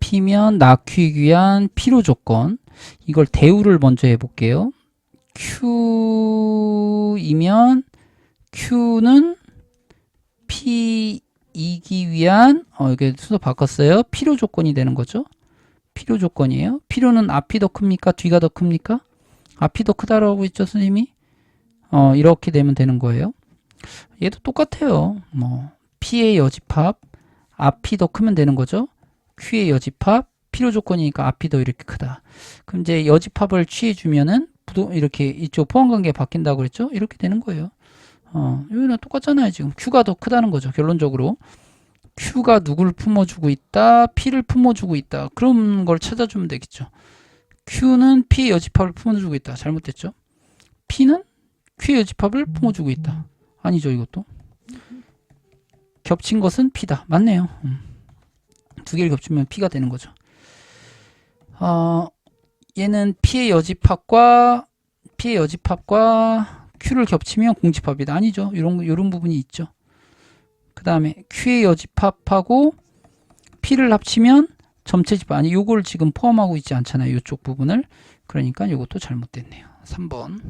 P면 낳기 위한 필요 조건. 이걸 대우를 먼저 해볼게요. Q이면 Q는 P이기 위한 어 이게 순서 바꿨어요. 필요 조건이 되는 거죠. 필요 조건이에요. 필요는 앞이 더 큽니까? 뒤가 더 큽니까? 앞이 더 크다라고 했죠, 선생님이? 어, 이렇게 되면 되는 거예요. 얘도 똑같아요. 뭐, P의 여집합, 앞이 더 크면 되는 거죠. Q의 여집합, 필요 조건이니까 앞이 더 이렇게 크다. 그럼 이제 여집합을 취해주면은, 부도, 이렇게 이쪽 포함관계 바뀐다고 그랬죠? 이렇게 되는 거예요. 어, 이거는 똑같잖아요, 지금. Q가 더 크다는 거죠, 결론적으로. Q가 누굴 품어주고 있다, P를 품어주고 있다. 그런 걸 찾아주면 되겠죠. Q는 P의 여집합을 품어주고 있다. 잘못됐죠? P는 Q의 여집합을 품어주고 있다. 아니죠, 이것도. 겹친 것은 P다. 맞네요. 음. 두 개를 겹치면 P가 되는 거죠. 어, 얘는 P의 여집합과 P의 여집합과 Q를 겹치면 공집합이다. 아니죠. 이런 이런 부분이 있죠. 그 다음에 Q의 여집합하고 P를 합치면 점체 집합. 아니, 요걸 지금 포함하고 있지 않잖아요. 이쪽 부분을. 그러니까 이것도 잘못됐네요. 3번.